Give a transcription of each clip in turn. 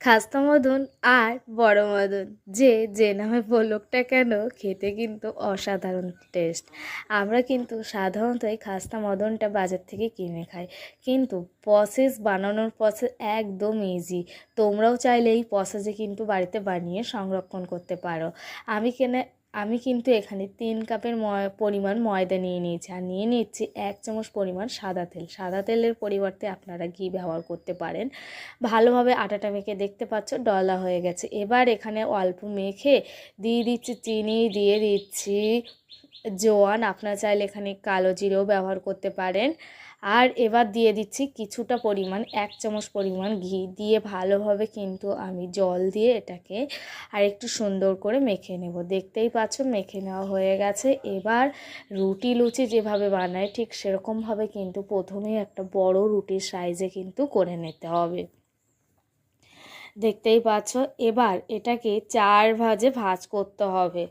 খাস্তা মদন আর বড় মদন। যে যে নামে পোলকটা কেন, খেতে কিন্তু অসাধারণ টেস্ট আমরা কিন্তু সাধারণত এই খাস্তা মদনটা বাজার থেকে কিনে খাই। কিন্তু প্রসেস বানানোর প্রসেস একদম ইজি তোমরাও চাইলে এই প্রসেসে কিন্তু বাড়িতে বানিয়ে সংরক্ষণ করতে পারো। আমি কেনে আমি কিন্তু এখানে তিন কাপের পরিমাণ ময়দা নিয়ে নিয়েছি। আর নিয়ে নিচ্ছি এক চামচ পরিমাণ সাদা তেল। সাদা তেলের পরিবর্তে আপনারা ঘি ব্যবহার করতে পারেন। ভালোভাবে আটাটা মেখে দেখতে পাচ্ছ ডলা হয়ে গেছে। এবার এখানে অল্প মেখে দিয়ে দিচ্ছি, চিনি দিয়ে দিচ্ছি। জোয়ান, আপনারা চাইলে এখানে কালো জিরেও ব্যবহার করতে পারেন। আর এবার দিয়ে দিচ্ছি কিছুটা পরিমাণ, এক চামচ পরিমাণ ঘি। দিয়ে ভালোভাবে কিন্তু আমি জল দিয়ে এটাকে আর একটু সুন্দর করে মেখে নেব। দেখতেই পাচ্ছ মেখে নেওয়া হয়ে গেছে। এবার রুটি লুচি যেভাবে বানায় ঠিক সেরকমভাবে কিন্তু প্রথমেই একটা বড় রুটির সাইজে কিন্তু করে নিতে হবে। দেখতেই পাচ্ছ এবার এটাকে চার ভাজে ভাজ করতে হবে।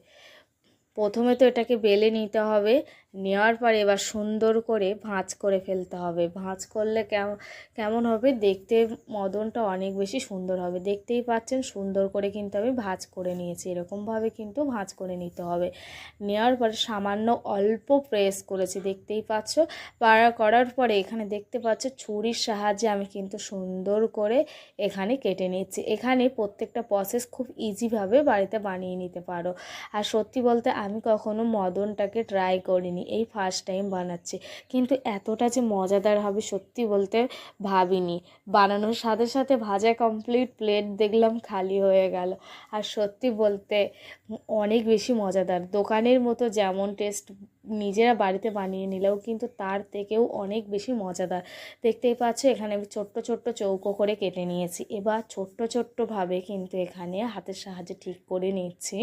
প্রথমে তো এটাকে বেলে নিতে হবে। নেওয়ার পরে এবার সুন্দর করে ভাঁজ করে ফেলতে হবে। ভাঁজ করলে কেমন হবে? দেখতে মদনটা অনেক বেশি সুন্দর হবে। দেখতেই পাচ্ছেন সুন্দর করে কিন্তু আমি ভাঁজ করে নিয়েছি। এরকমভাবে কিন্তু ভাঁজ করে নিতে হবে। নেওয়ার পরে সামান্য অল্প প্রেস করেছি। দেখতেই পাচ্ছ? পাড়া করার পরে এখানে দেখতে পাচ্ছ ছুরির সাহায্যে আমি কিন্তু সুন্দর করে এখানে কেটে নিচ্ছি। এখানে প্রত্যেকটা প্রসেস খুব ইজিভাবে বাড়িতে বানিয়ে নিতে পারো। আর সত্যি বলতে আমি কখনো মদনটাকে ট্রাই করিনি। এই ফার্স্ট টাইম বানাচ্ছি। কিন্তু এতটা যে মজাদার হবে সত্যি বলতে ভাবিনি। বানানোর সাথে সাথে ভাজা কমপ্লিট প্লেট দেখলাম খালি হয়ে গেল। আর সত্যি বলতে অনেক বেশি মজাদার। দোকানের মতো যেমন টেস্ট নিজেরা বাড়িতে বানিয়ে নিলেও কিন্তু তার থেকেও অনেক বেশি মজাদার। দেখতেই পাচ্ছ এখানে আমি ছোট্ট ছোট্ট চৌকো করে কেটে নিয়েছি। এবার ছোট্ট ছোট্টভাবে কিন্তু এখানে হাতের সাহায্যে ঠিক করে নিচ্ছি।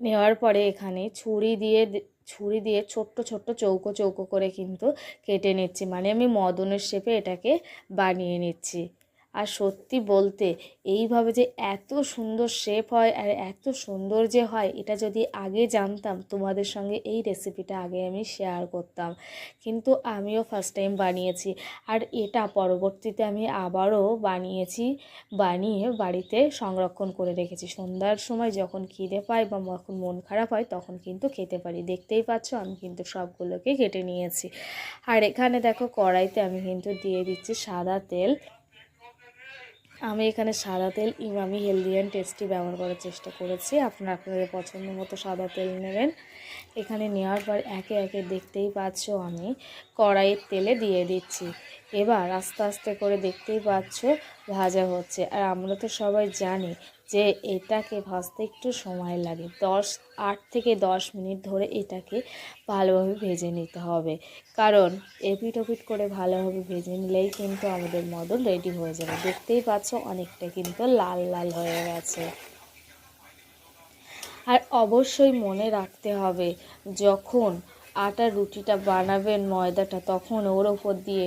নেওয়ার পরে এখানে ছুরি দিয়ে ছুরি দিয়ে ছোট্ট ছোট্ট চৌকো চৌকো করে কিন্তু কেটে নিচ্ছি। মানে আমি মদনের শেপে এটাকে বানিয়ে নিচ্ছি। আর সত্যি বলতে এইভাবে যে এত সুন্দর শেপ হয় আর এত সুন্দর যে হয়, এটা যদি আগে জানতাম, তোমাদের সঙ্গে এই রেসিপিটা আগে আমি শেয়ার করতাম। কিন্তু আমিও ফার্স্ট টাইম বানিয়েছি আর এটা পরবর্তীতে আমি আবারও বানিয়েছি, বানিয়ে বাড়িতে সংরক্ষণ করে রেখেছি। সন্ধ্যার সময় যখন খিদে পাই বা যখন মন খারাপ হয়, তখন কিন্তু খেতে পারি। দেখতেই পাচ্ছ, আমি কিন্তু সবগুলোকে কেটে নিয়েছি। আর এখানে দেখো কড়াইতে আমি কিন্তু দিয়ে দিচ্ছি সাদা তেল। আমি এখানে সাদা তেল, ইমামি, হেলদি অ্যান্ড টেস্টি ব্যবহার করার চেষ্টা করেছি। আপনারা আপনাদের পছন্দ মতো সাদা তেল নেবেন। এখানে নেওয়ার পর একে একে দেখতেই পাচ্ছ আমি কড়াইয়ের তেলে দিয়ে দিচ্ছি। এবার আস্তে আস্তে করে দেখতেই পাচ্ছ ভাজা হচ্ছে। আর আমরা তো সবাই জানি যে এটাকে ভাজতে একটু সময় লাগে। দশ, আট থেকে দশ মিনিট ধরে এটাকে ভালোভাবে ভেজে নিতে হবে। কারণ এপিট ওপিট করে ভালোভাবে ভেজে নিলেই কিন্তু আমাদের মদন রেডি হয়ে যাবে। দেখতেই পাচ্ছ অনেকটা কিন্তু লাল লাল হয়ে গেছে। আর অবশ্যই মনে রাখতে হবে, যখন আটার রুটিটা বানাবেন ময়দাটা, তখন ওর ওপর দিয়ে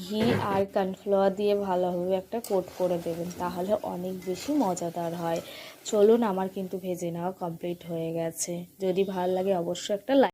ঘি আর কর্নফ্লাওয়ার দিয়ে ভালোভাবে একটা কোট করে দেবেন, তাহলে অনেক বেশি মজাদার হয়। চলুন, আমার কিন্তু ভেজে নেওয়া কমপ্লিট হয়ে গেছে। যদি ভালো লাগে, অবশ্যই একটা